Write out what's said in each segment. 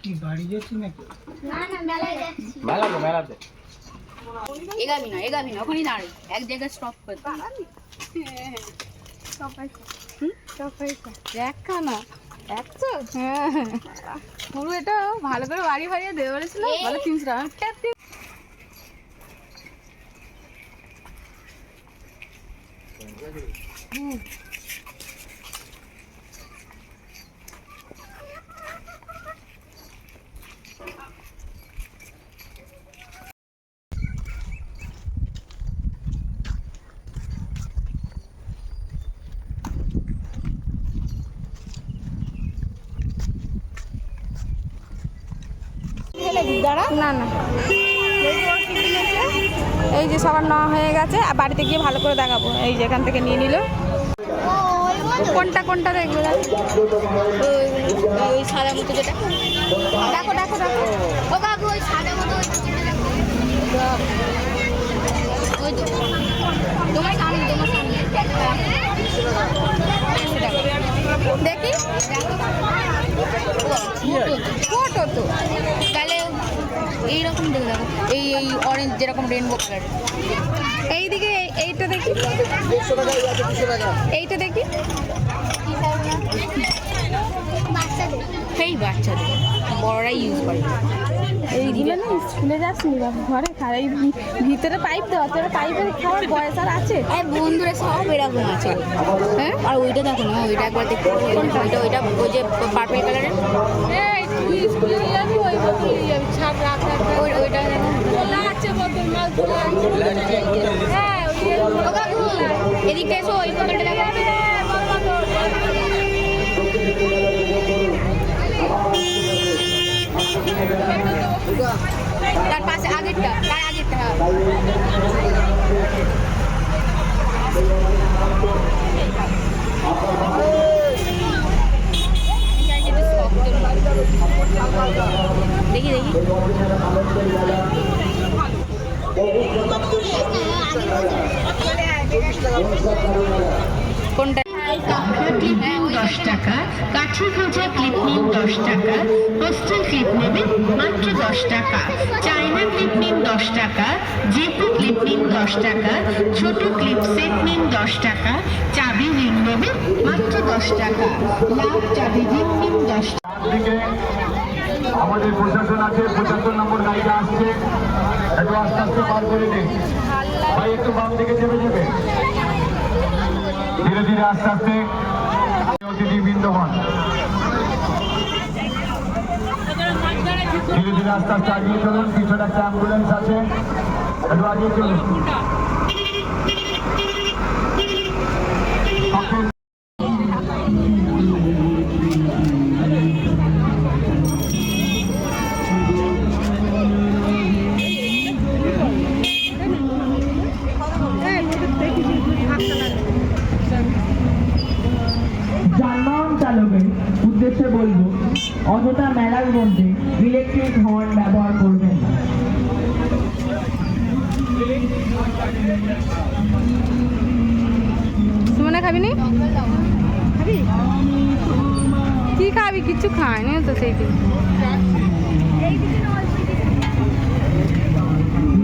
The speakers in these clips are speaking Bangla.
কি বাড়ি যাচ্ছি নাকি? মেলাতে মেলাতে। এগাবি না এগাবি না ওখানেই দাঁড়াই। এক জায়গায় স্টপ করে একখানা একশো হ্যাঁ। পুরো এটা ভালো করে বাড়ি ভাড়িয়ে দেবে বলেছিল বলে তিনশো টাকা। না না। এই যে সবার নেওয়া হয়ে গেছে আর বাড়িতে গিয়ে ভালো করে দেখাবো। এই যে এখান থেকে নিয়ে নিল। কোনটা কোনটা দেখবে ওই সাদা মতো যেটা। দেখো দেখো দেখো। ও ওই সাদা মতো তোমার সামনে তোমার সামনে দেখি ফটো তো তাহলে এইরকম দেখে দেখো এই এই অরেঞ্জ যেরকম রেনবো কালার এইদিকে এই- এইটা দেখি। এইটা দেখি। সেই বাচ্চাদের বড়রাই ইউজ করে। এইগুলো না স্কুলে যাসনি ঘরে খা ভিতরে পাইপ দেওয়া তোর পাইপের খাওয়ার বয়স আর আছে। আর বন্ধুরা সব এরকম আছে হ্যাঁ? আর ওইটা দেখো না ওইটা একবার দেখো ওইটা ওইটা ওই যে পার্পল কালারের স্কুলে যাবি ওই নিয়ে রাখ রাখ রাখ। ওই ওইটা দেখো খোলা আছে বোতল মাল খোলা আছে হ্যাঁ ওই ও কাকু এদিকে এসো ওই বোতলটা দেখো তার পাশে আগেরটা তার আগেরটা হ্যাঁ। দেখি দেখি কোনটা? ক্লিপ নিন দশ টাকা কাঠি খোঁজা ক্লিপ নিন দশ টাকা পোস্টাল ক্লিপ নেবেন মাত্র দশ টাকা চায়না ক্লিপ নিন দশ টাকা জেপি ক্লিপ নিন দশ টাকা ছোট ক্লিপ সেট নিন দশ টাকা চাবি রিং নেবেন মাত্র দশ টাকা লাভ চাবি রিং নিন দশ দিকে আমাদের প্রশাসন আছে পঁচাত্তর নম্বর গাড়িটা আসছে। একটু আস্তে আস্তে পার করে দিন ভাই, একটু বাম দিকে চেপে চেপে। ধীরে ধীরে আস্তে আস্তে। অতিথি বৃন্দবান। ধীরে ধীরে আস্তে আস্তে আগিয়ে চলুন। পিছনে একটা অ্যাম্বুলেন্স আছে। একটু আগিয়ে চলুন। মেলার মধ্যে ইলেকট্রিক হর্ন ব্যবহার করবেন। না সুমনে খাবি নি খাবি? কি খাবি? কিছু খায় না তো সেই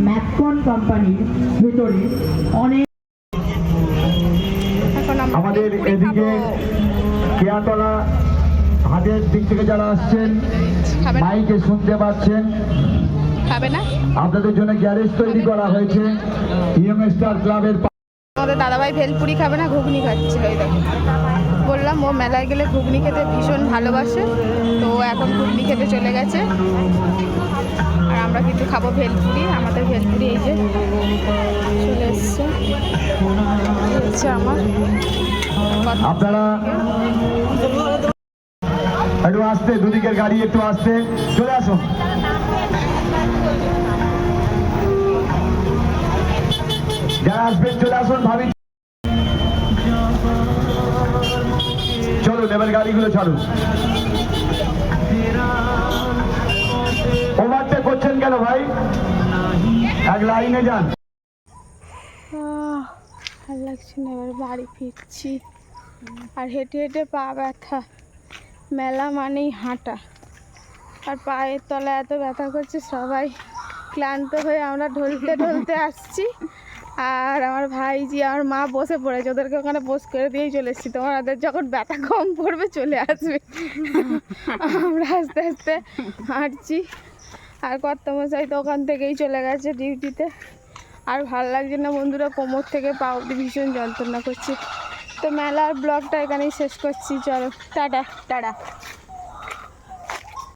ম্যাপকন কোম্পানির ভেতরে অনেক আমাদের এদিকে কেয়াতলা হাটের দিক থেকে যারা আসছেন মাইকে শুনতে পাচ্ছেন। আপনাদের জন্য গ্যারেজ তৈরি করা হয়েছে। স্টার ক্লাবের আমাদের দাদাভাই ভেলপুরি খাবে না? ঘুগনি খাচ্ছে ওই দেখো। বললাম ও মেলায় গেলে ঘুগনি খেতে ভীষণ ভালোবাসে। তো এখন ঘুগনি খেতে চলে গেছে। আর আমরা কিন্তু খাব ভেলপুরি আমাদের ভেলপুরি এই যে চলে এসছে। আমার আপনারা একটু আসতে, দুদিকের গাড়ি একটু আসতে। চলে আসুন যারা আসবেন, চলে আসুন, ভাবি। চলুন, এবার গাড়িগুলো ছাড়ুন। ওভারটেক করছেন কেন ভাই? এক লাইনে যান। লাগছে না, এবার বাড়ি ফিরছি। আর হেঁটে হেঁটে পা ব্যথা। মেলা মানেই হাঁটা। আর পায়ের তলা এত ব্যথা করছে, সবাই ক্লান্ত হয়ে আমরা ঢলতে ঢলতে আসছি। আর আমার ভাইজি আমার মা বসে পড়েছে, ওদেরকে ওখানে বস করে দিয়েই চলে এসেছি। তোমার ওদের যখন ব্যথা কম পড়বে, চলে আসবে। আমরা আস্তে আস্তে হাঁটছি। আর কর্তমশাই তো ওখান থেকেই চলে গেছে ডিউটিতে। আর ভালো লাগছে না বন্ধুরা, কোমর থেকে পা ভীষণ যন্ত্রণা করছে। তো মেলার ব্লগটা এখানেই শেষ করছি চলো টাটা টাটা।